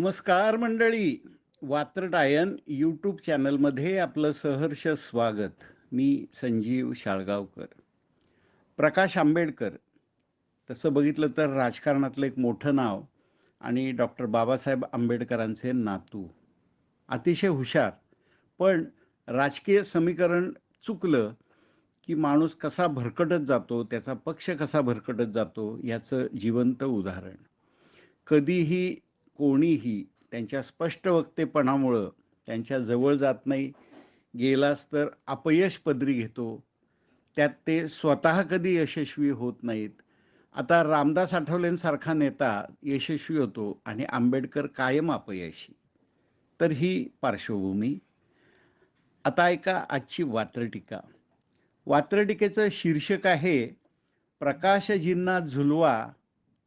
नमस्कार मंडळी. वात्रटायन यूट्यूब चॅनलमध्ये आपलं सहर्ष स्वागत. मी संजीव शाळगावकर. प्रकाश आंबेडकर. तसं बघितलं तर राजकारणातलं एक मोठं नाव आणि डॉक्टर बाबासाहेब आंबेडकरांचे नातू. अतिशय हुशार. पण राजकीय समीकरण चुकलं की माणूस कसा भरकटत जातो त्याचा पक्ष कसा भरकटत जातो याचं जिवंत उदाहरण. कधीही कोणीही त्यांच्या स्पष्ट वक्तेपणामुळं त्यांच्या जवळ जात नाही गेलास तर अपयश पदरी घेतो. त्यात ते स्वतः कधी यशस्वी होत नाहीत. आता रामदास आठवलेंसारखा नेता यशस्वी होतो आणि आंबेडकर कायम अपयशी. तर ही पार्श्वभूमी. आता ऐका आजची वात्रटिका. वात्रटिकेचं शीर्षक आहे प्रकाशजींना झुलवा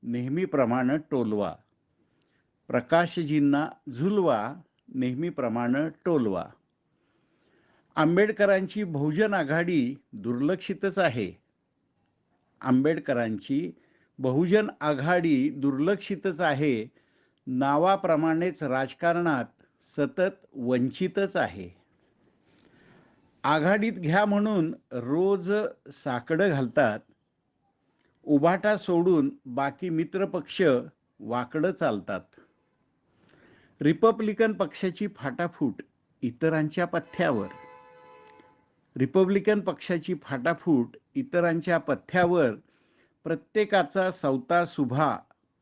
नेहमीप्रमाणे टोलवा. प्रकाशजींना झुलवा नेहमीप्रमाणे टोलवा. आंबेडकरांची बहुजन आघाडी दुर्लक्षितच आहे. आंबेडकरांची बहुजन आघाडी दुर्लक्षितच आहे. नावाप्रमाणेच राजकारणात सतत वंचितच आहे. आघाडीत घ्या म्हणून रोज साकडं घालतात. उभाटा सोडून बाकी मित्रपक्ष वाकडं चालतात. रिपब्लिकन पक्षाची फाटाफूट इतरांच्या पथ्यावर. रिपब्लिकन पक्षाची फाटाफूट इतरांच्या पथ्यावर प्रत्येकाचा सवता सुभा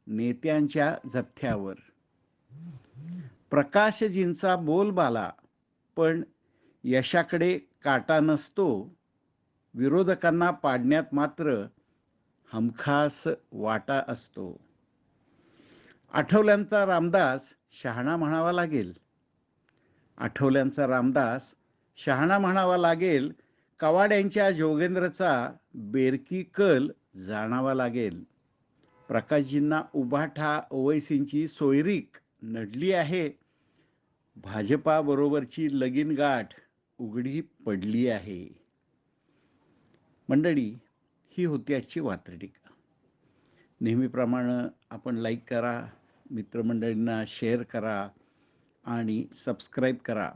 नेत्यांच्या जथ्यावर. प्रकाशजींचा बोलबाला पण यशाकडे काटा नसतो. विरोधकांना पाडण्यात मात्र हमखास वाटा असतो. आठवल्यांचा रामदास शहाणा म्हणावा लागेल. आठवल्यांचा रामदास शहाणा म्हणावा लागेल. कवाड्यांच्या जोगेंद्रचा बेरकी कल जाणावा लागेल. प्रकाशजींना उभाठा ओवैसींची सोयरीक नडली आहे. भाजपाबरोबरची लगीन गाठ उघडी पडली आहे. मंडळी ही होती आजची वात्रटिका. नेहमीप्रमाणे आपण लाईक करा मित्रमंडळींना शेअर करा आणि सबस्क्राईब करा.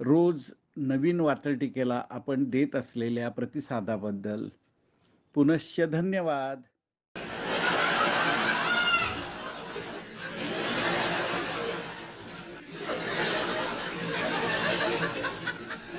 रोज नवीन वातळटिकेला आपण देत असलेल्या प्रतिसादाबद्दल पुनश्च धन्यवाद.